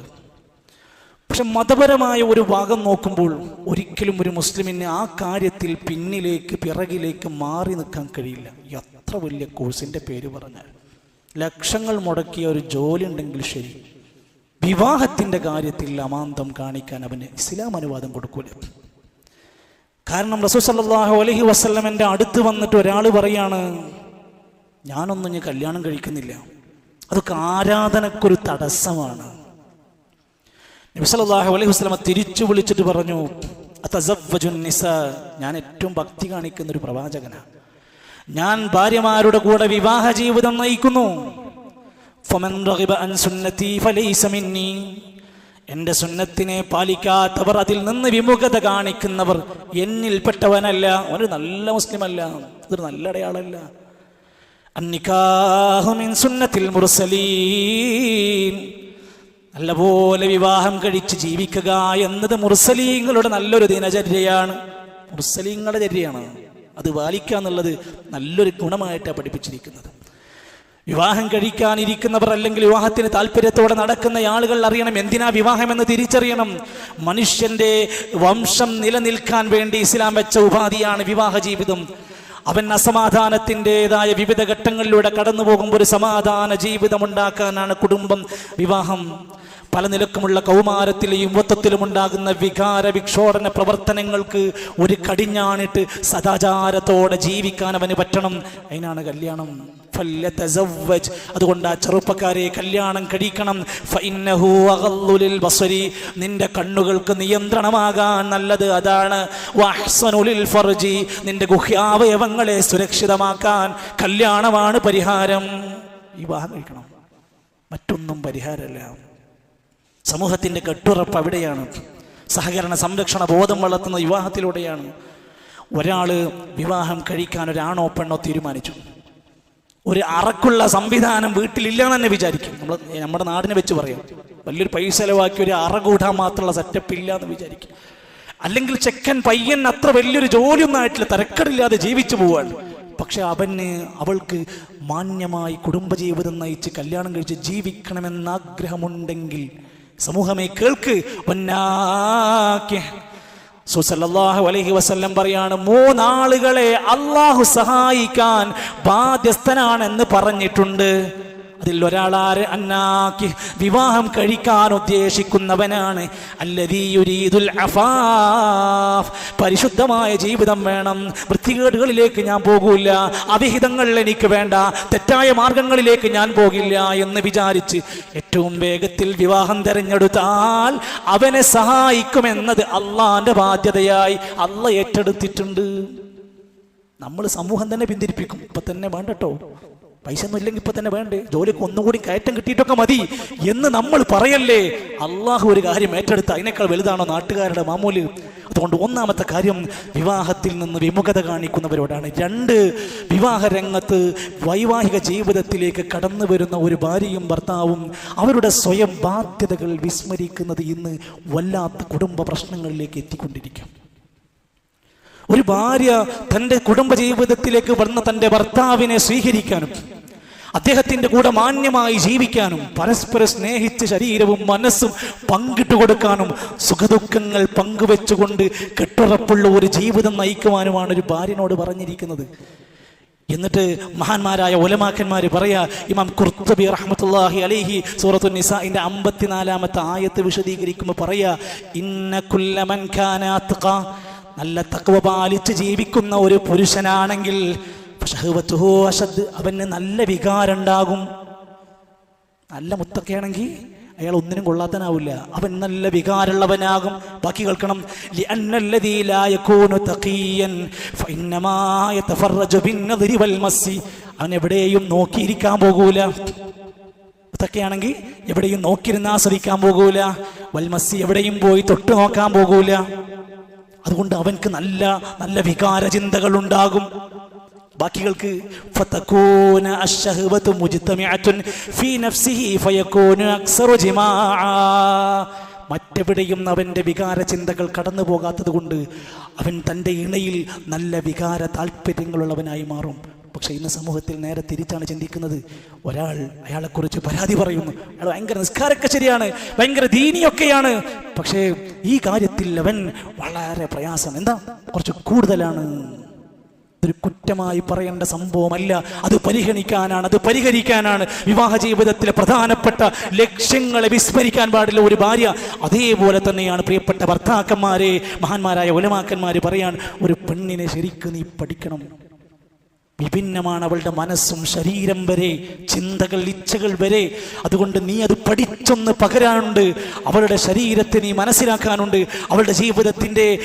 പക്ഷെ മതപരമായ ഒരു ഭാഗം നോക്കുമ്പോൾ ഒരിക്കലും ഒരു മുസ്ലിമിന് ആ കാര്യത്തിൽ പിന്നിലേക്ക് പിറകിലേക്ക് മാറി നിൽക്കാൻ കഴിയില്ല. എത്ര വലിയ കോഴ്സിന്റെ പേര് പറഞ്ഞാൽ ലക്ഷങ്ങൾ മുടക്കിയ ഒരു ജോലി ഉണ്ടെങ്കിൽ ശരി. വിവാഹത്തിന്റെ കാര്യത്തിൽ അമാന്തം കാണിക്കാൻ അവന് ഇസ്ലാം അനുവാദം കൊടുക്കൂല. കാരണം റസൂൽ സല്ലല്ലാഹു അലൈഹി വസല്ലമന്റെ അടുത്ത് വന്നിട്ട് ഒരാൾ പറയാണ് ഞാനൊന്നും ഇനി കല്യാണം കഴിക്കുന്നില്ല. അതൊക്കെ ആരാധനക്കൊരു തടസ്സമാണ്. നബി സല്ലല്ലാഹു അലൈഹി വസല്ലമ തിരിച്ചു വിളിച്ചിട്ട് പറഞ്ഞു "അതസവ്വജുൻ ഞാൻ ഏറ്റവും ഭക്തി കാണിക്കുന്ന ഒരു പ്രവാചകനാണ്. ഞാൻ ഭാര്യമാരുടെ കൂടെ വിവാഹ ജീവിതം നയിക്കുന്നു. എന്റെ സുന്നത്തിനെ പാലിക്കാത്തവർ അതിൽ നിന്ന് വിമുഖത കാണിക്കുന്നവർ എന്നിൽപ്പെട്ടവനല്ല. ഒരു നല്ല മുസ്ലിം അല്ല ഇതൊരു നല്ല അടയാളല്ല. സുന്നത്തിൽ മുർസലീൻ. നല്ലപോലെ വിവാഹം കഴിച്ച് ജീവിക്കുക എന്നത് മുർസലീങ്ങളുടെ നല്ലൊരു ദിനചര്യയാണ്. മുർസലീങ്ങളുടെ ചര്യയാണ്. അത് പാലിക്കുക എന്നുള്ളത് നല്ലൊരു ഗുണമായിട്ടാണ് പഠിപ്പിച്ചിരിക്കുന്നത്. വിവാഹം കഴിക്കാനിരിക്കുന്നവർ അല്ലെങ്കിൽ വിവാഹത്തിന് താല്പര്യത്തോടെ നടക്കുന്ന ആളുകൾ അറിയണം എന്തിനാ വിവാഹം എന്ന് തിരിച്ചറിയണം. മനുഷ്യന്റെ വംശം നിലനിൽക്കാൻ വേണ്ടി ഇസ്ലാം വെച്ച ഉപാധിയാണ് വിവാഹ ജീവിതം. അവൻ അസമാധാനത്തിന്റെതായ വിവിധ ഘട്ടങ്ങളിലൂടെ കടന്നു പോകുമ്പോൾ ഒരു സമാധാന ജീവിതം ഉണ്ടാക്കാനാണ് കുടുംബം വിവാഹം. പല നിലക്കുമുള്ള കൗമാരത്തിലും യുവത്വത്തിലും ഉണ്ടാകുന്ന വികാര വിക്ഷോഭന പ്രവർത്തനങ്ങൾക്ക് ഒരു കടിഞ്ഞാണിട്ട് സദാചാരത്തോടെ ജീവിക്കാൻ അവന് പറ്റണം. അതിനാണ് കല്യാണം. അതുകൊണ്ട് ആ ചെറുപ്പക്കാരെ കല്യാണം കഴിക്കണം. നിന്റെ കണ്ണുകൾക്ക് നിയന്ത്രണമാകാൻ നല്ലത് അതാണ്. നിന്റെ ഗുഹ്യാവയവങ്ങളെ സുരക്ഷിതമാക്കാൻ കല്യാണമാണ് പരിഹാരം. വിവാഹം കഴിക്കണം. മറ്റൊന്നും പരിഹാരമല്ല. സമൂഹത്തിന്റെ കെട്ടുറപ്പ് അവിടെയാണ്. സഹകരണ സംരക്ഷണ ബോധം വളർത്തുന്ന വിവാഹത്തിലൂടെയാണ്. ഒരാൾ വിവാഹം കഴിക്കാൻ ഒരാണോ പെണ്ണോ തീരുമാനിച്ചു. ഒരു അറക്കുള്ള സംവിധാനം വീട്ടിലില്ല എന്ന് തന്നെ വിചാരിക്കും. നമ്മൾ നമ്മുടെ നാടിനെ വെച്ച് പറയാം. വലിയൊരു പൈസ ചെലവാക്കി ഒരു അറ കൂടാൻ മാത്രമുള്ള സെറ്റപ്പ് ഇല്ല എന്ന് വിചാരിക്കും. അല്ലെങ്കിൽ ചെക്കൻ പയ്യൻ അത്ര വലിയൊരു ജോലിയൊന്നും ആയിട്ടില്ല തിരക്കടില്ലാതെ ജീവിച്ചു പോവാണ്. പക്ഷെ അവന് അവൾക്ക് മാന്യമായി കുടുംബജീവിതം നയിച്ച് കല്യാണം കഴിച്ച് ജീവിക്കണമെന്ന ആഗ്രഹമുണ്ടെങ്കിൽ സമൂഹമേ കേൾക്ക്. സുസല്ലാഹു പറയാണ് മൂന്നാളുകളെ അള്ളാഹു സഹായിക്കാൻ ബാധ്യസ്ഥനാണെന്ന് പറഞ്ഞിട്ടുണ്ട്. അതിൽ ഒരാളാര് അന്നാക്കി വിവാഹം കഴിക്കാൻ ഉദ്ദേശിക്കുന്നവനാണ് അല്ലതീയുരീദുൽ അഫാഫ്. പരിശുദ്ധമായ ജീവിതം വേണം. വൃത്തികേടുകളിലേക്ക് ഞാൻ പോകൂല. അവിഹിതങ്ങൾ എനിക്ക് വേണ്ട. തെറ്റായ മാർഗങ്ങളിലേക്ക് ഞാൻ പോകില്ല എന്ന് വിചാരിച്ച് ഏറ്റവും വേഗത്തിൽ വിവാഹം തെരഞ്ഞെടുത്താൽ അവനെ സഹായിക്കുമെന്നത് അള്ളാന്റെ ബാധ്യതയായി അള്ള ഏറ്റെടുത്തിട്ടുണ്ട്. നമ്മൾ സമൂഹം തന്നെ പിന്തിരിപ്പിക്കും. ഇപ്പൊ തന്നെ വേണ്ടട്ടോ. പൈസ ഒന്നും ഇല്ലെങ്കിൽ ഇപ്പൊ തന്നെ വേണ്ടേ? ജോലിക്ക് ഒന്നുകൂടി കയറ്റം കിട്ടിയിട്ടൊക്കെ മതി എന്ന് നമ്മൾ പറയല്ലേ? അള്ളാഹു ഒരു കാര്യം ഏറ്റെടുത്ത്. അതിനേക്കാൾ വലുതാണോ നാട്ടുകാരുടെ മാമൂൽ? അതുകൊണ്ട് ഒന്നാമത്തെ കാര്യം വിവാഹത്തിൽ നിന്ന് വിമുഖത കാണിക്കുന്നവരോടാണ്. രണ്ട് വിവാഹ രംഗത്ത് വൈവാഹിക ജീവിതത്തിലേക്ക് കടന്നു വരുന്ന ഒരു ഭാര്യയും ഭർത്താവും അവരുടെ സ്വയം ബാധ്യതകൾ വിസ്മരിക്കുന്നത് ഇന്ന് വല്ലാത്ത കുടുംബ പ്രശ്നങ്ങളിലേക്ക് എത്തിക്കൊണ്ടിരിക്കും. ഒരു ഭാര്യ തന്റെ കുടുംബജീവിതത്തിലേക്ക് വന്ന തന്റെ ഭർത്താവിനെ സ്വീകരിക്കാനും അദ്ദേഹത്തിന്റെ കൂടെ മാന്യമായി ജീവിക്കാനും പരസ്പരം സ്നേഹിച്ച് ശരീരവും മനസ്സും പങ്കിട്ട് കൊടുക്കാനും സുഖദുഃഖങ്ങൾ പങ്കുവെച്ചുകൊണ്ട് കെട്ടുറപ്പുള്ള ഒരു ജീവിതം നയിക്കുവാനുമാണ് ഒരു ഭാര്യനോട് പറഞ്ഞിരിക്കുന്നത്. എന്നിട്ട് മഹാന്മാരായ ഒലമാക്കന്മാർ പറയാ ഇമാം കുർത്തബി റഹ്മത്തുള്ളാഹി അലൈഹി സൂറത്തു നിസാഇന്റെ അമ്പത്തിനാലാമത്തെ ആയത്ത് വിശദീകരിക്കുമ്പോൾ പറയാ ഇന്ന കുല്ലമൻ നല്ല തക്വ പാലിച്ച് ജീവിക്കുന്ന ഒരു പുരുഷനാണെങ്കിൽ അവന് നല്ല വികാരം ഉണ്ടാകും നല്ല മുത്തൊക്കെയാണെങ്കിൽ അയാൾ ഒന്നിനും കൊള്ളാത്തനാവില്ല. അവൻ നല്ല വികാരമുള്ളവനാകും. ബാക്കി കേൾക്കണം. അവൻ എവിടെയും നോക്കിയിരിക്കാൻ പോകൂല. ഇതൊക്കെയാണെങ്കിൽ എവിടെയും നോക്കിയിരുന്ന് ആസ്വദിക്കാൻ പോകൂല. വൽമസ്സി എവിടെയും പോയി തൊട്ട് നോക്കാൻ പോകൂല. അതുകൊണ്ട് അവൻക്ക് നല്ല നല്ല വികാര ചിന്തകൾ ഉണ്ടാകും ബാക്കികൾക്ക് മറ്റെവിടെയും അവന്റെ വികാര ചിന്തകൾ കടന്നു പോകാത്തത് കൊണ്ട് അവൻ തന്റെ ഇണയിൽ നല്ല വികാര താല്പര്യങ്ങളുള്ളവനായി മാറും. പക്ഷെ ഇന്ന് സമൂഹത്തിൽ നേരെ തിരിച്ചാണ് ചിന്തിക്കുന്നത്. ഒരാൾ അയാളെക്കുറിച്ച് പരാതി പറയുന്നു. അയാൾ ഭയങ്കര നിസ്കാരമൊക്കെ ശരിയാണ് ഭയങ്കര ദീനിയൊക്കെയാണ്. പക്ഷേ ഈ കാര്യത്തിൽ അവൻ വളരെ പ്രയാസം. എന്താ? കുറച്ച് കൂടുതലാണ്. ഒരു കുറ്റമായി പറയേണ്ട സംഭവമല്ല. അത് പരിഗണിക്കാനാണ് അത് പരിഹരിക്കാനാണ്. വിവാഹ ജീവിതത്തിലെ പ്രധാനപ്പെട്ട ലക്ഷ്യങ്ങളെ വിസ്മരിക്കാൻ പാടില്ല ഒരു ഭാര്യ. അതേപോലെ തന്നെയാണ് പ്രിയപ്പെട്ട ഭർത്താക്കന്മാരെ മഹാന്മാരായ ഉലമാക്കന്മാർ പറയാൻ ഒരു പെണ്ണിനെ ശരിക്കും നീ പഠിക്കണം. വിഭിന്നമാണ് അവളുടെ മനസ്സും ശരീരം വരെ ചിന്തകൾ ഇച്ഛകൾ വരെ. അതുകൊണ്ട് നീ അത് പഠിച്ചൊന്ന് പകരാനുണ്ട്. അവളുടെ ശരീരത്തെ നീ മനസ്സിലാക്കാനുണ്ട്. അവളുടെ ജീവിതത്തിന്റെ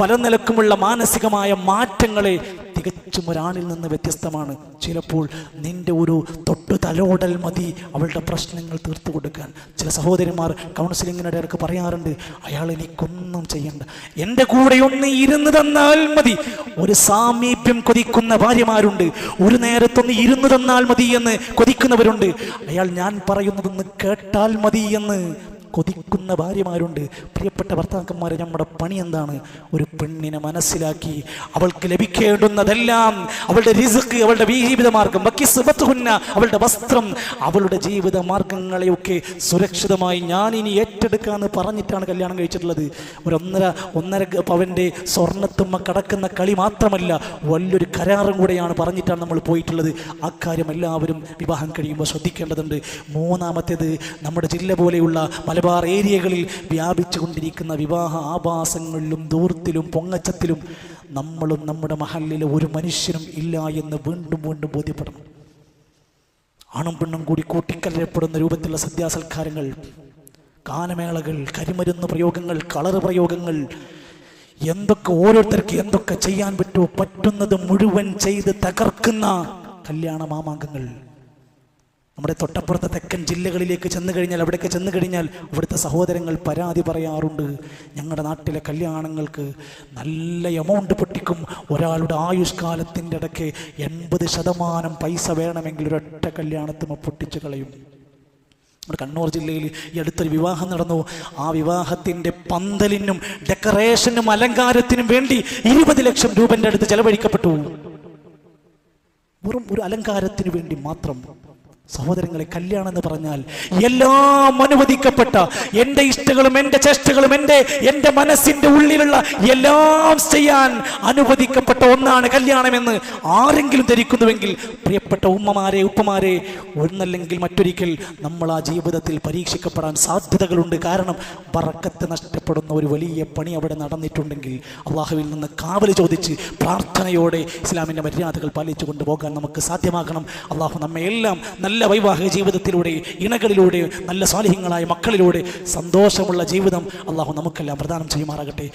പല നിലക്കുമുള്ള മാനസികമായ മാറ്റങ്ങളെ തികച്ചും ഒരാണിൽ നിന്ന് വ്യത്യസ്തമാണ്. ചിലപ്പോൾ നിന്റെ ഒരു തൊട്ടു തലോടൽ മതി അവളുടെ പ്രശ്നങ്ങൾ തീർത്തു കൊടുക്കാൻ. ചില സഹോദരിമാർ കൗൺസിലിങ്ങിനിടെ ഇടയ്ക്ക് പറയാറുണ്ട് അയാൾ എനിക്കൊന്നും ചെയ്യണ്ട. എന്റെ കൂടെ ഒന്ന് ഇരുന്ന് തന്നാൽ മതി. ഒരു സാമീപ്യം കൊതിക്കുന്ന ഭാര്യമാരുണ്ട്. ഒരു നേരത്തൊന്ന് ഇരുന്ന് തന്നാൽ മതി എന്ന് കൊതിക്കുന്നവരുണ്ട്. അയാൾ ഞാൻ പറയുന്നതൊന്ന് കേട്ടാൽ മതി എന്ന് കൊതിക്കുന്ന ഭാര്യമാരുണ്ട്. പ്രിയപ്പെട്ട ഭർത്താക്കന്മാരെ നമ്മുടെ പണി എന്താണ്? ഒരു പെണ്ണിനെ മനസ്സിലാക്കി അവൾക്ക് ലഭിക്കേണ്ടുന്നതെല്ലാം അവളുടെ റിസ്ക് അവളുടെ ജീവിത മാർഗം ബാക്കി സുബത്തുഹുന്ന അവളുടെ വസ്ത്രം അവളുടെ ജീവിത മാർഗങ്ങളെയൊക്കെ സുരക്ഷിതമായി ഞാൻ ഇനി ഏറ്റെടുക്കാന്ന് പറഞ്ഞിട്ടാണ് കല്യാണം കഴിച്ചിട്ടുള്ളത്. ഒരു ഒന്നര ഒന്നര പവന്റെ സ്വർണത്തുമ്മ കടക്കുന്ന കളി മാത്രമല്ല വലിയൊരു കരാറും കൂടെയാണ് പറഞ്ഞിട്ടാണ് നമ്മൾ പോയിട്ടുള്ളത്. ആ കാര്യം എല്ലാവരും വിവാഹം കഴിയുമ്പോൾ ശ്രദ്ധിക്കേണ്ടതുണ്ട്. മൂന്നാമത്തേത് നമ്മുടെ ജില്ല പോലെയുള്ള മലബാർ ഏരിയകളിൽ വ്യാപിച്ചു കൊണ്ടിരിക്കുന്ന വിവാഹ ആഭാസങ്ങളിലും ദൂർത്തിലും പൊങ്ങച്ചത്തിലും നമ്മളും നമ്മുടെ മഹലിലെ ഒരു മനുഷ്യനും ഇല്ല എന്ന് വീണ്ടും വീണ്ടും ബോധ്യപ്പെടണം. ആണും പെണ്ണും കൂടി കൂട്ടിക്കലരപ്പെടുന്ന രൂപത്തിലുള്ള സദ്യാസൽക്കാരങ്ങൾ ഗാനമേളകൾ കരിമരുന്ന് പ്രയോഗങ്ങൾ കളർ പ്രയോഗങ്ങൾ എന്തൊക്കെ ഓരോരുത്തർക്ക് എന്തൊക്കെ ചെയ്യാൻ പറ്റുമോ പറ്റുന്നത് മുഴുവൻ ചെയ്ത് തകർക്കുന്ന കല്യാണ മാമാങ്കങ്ങൾ. നമ്മുടെ തൊട്ടപ്പുറത്തെ തെക്കൻ ജില്ലകളിലേക്ക് ചെന്ന് കഴിഞ്ഞാൽ അവിടേക്ക് ചെന്ന് കഴിഞ്ഞാൽ ഇവിടുത്തെ സഹോദരങ്ങൾ പരാതി പറയാറുണ്ട്. ഞങ്ങളുടെ നാട്ടിലെ കല്യാണങ്ങൾക്ക് നല്ല എമൗണ്ട് പൊട്ടിക്കും. ഒരാളുടെ ആയുഷ്കാലത്തിന്റെ ഇടയ്ക്ക് എൺപത് ശതമാനം പൈസ വേണമെങ്കിൽ ഒരൊറ്റ കല്യാണത്തിന് പൊട്ടിച്ചു കളയും. നമ്മുടെ കണ്ണൂർ ജില്ലയിൽ ഈ അടുത്തൊരു വിവാഹം നടന്നു. ആ വിവാഹത്തിന്റെ പന്തലിനും ഡെക്കറേഷനും അലങ്കാരത്തിനും വേണ്ടി ഇരുപത് ലക്ഷം രൂപന്റെ അടുത്ത് ചെലവഴിക്കപ്പെട്ടു. വെറും ഒരു അലങ്കാരത്തിന് വേണ്ടി മാത്രം സഹോദരങ്ങളെ കല്യാണം എന്ന് പറഞ്ഞാൽ എല്ലാം അനുവദിക്കപ്പെട്ട എന്റെ ഇഷ്ടങ്ങളും എന്റെ ചേഷ്ടകളും എന്റെ എന്റെ മനസ്സിന്റെ ഉള്ളിലുള്ള എല്ലാം ചെയ്യാൻ അനുവദിക്കപ്പെട്ട ഒന്നാണ് കല്യാണമെന്ന് ആരെങ്കിലും ധരിക്കുന്നുവെങ്കിൽ പ്രിയപ്പെട്ട ഉമ്മമാരെ ഉപ്പമാരെ ഒന്നല്ലെങ്കിൽ മറ്റൊരിക്കൽ നമ്മൾ ആ ജീവിതത്തിൽ പരീക്ഷിക്കപ്പെടാൻ സാധ്യതകളുണ്ട്. കാരണം വറക്കത്ത് നഷ്ടപ്പെടുന്ന ഒരു വലിയ പണി അവിടെ നടന്നിട്ടുണ്ടെങ്കിൽ അള്ളാഹുവിൽ നിന്ന് കാവൽ ചോദിച്ച് പ്രാർത്ഥനയോടെ ഇസ്ലാമിന്റെ മര്യാദകൾ പാലിച്ചു കൊണ്ടുപോകാൻ നമുക്ക് സാധ്യമാകണം. അള്ളാഹു നമ്മെ എല്ലാം നല്ല വൈവാഹിക ജീവിതത്തിലൂടെ ഇണകളിലൂടെ നല്ല സ്വാലിഹ്യങ്ങളായ മക്കളിലൂടെ സന്തോഷമുള്ള ജീവിതം അള്ളാഹു നമുക്കെല്ലാം പ്രദാനം ചെയ്യുമാറാകട്ടെ.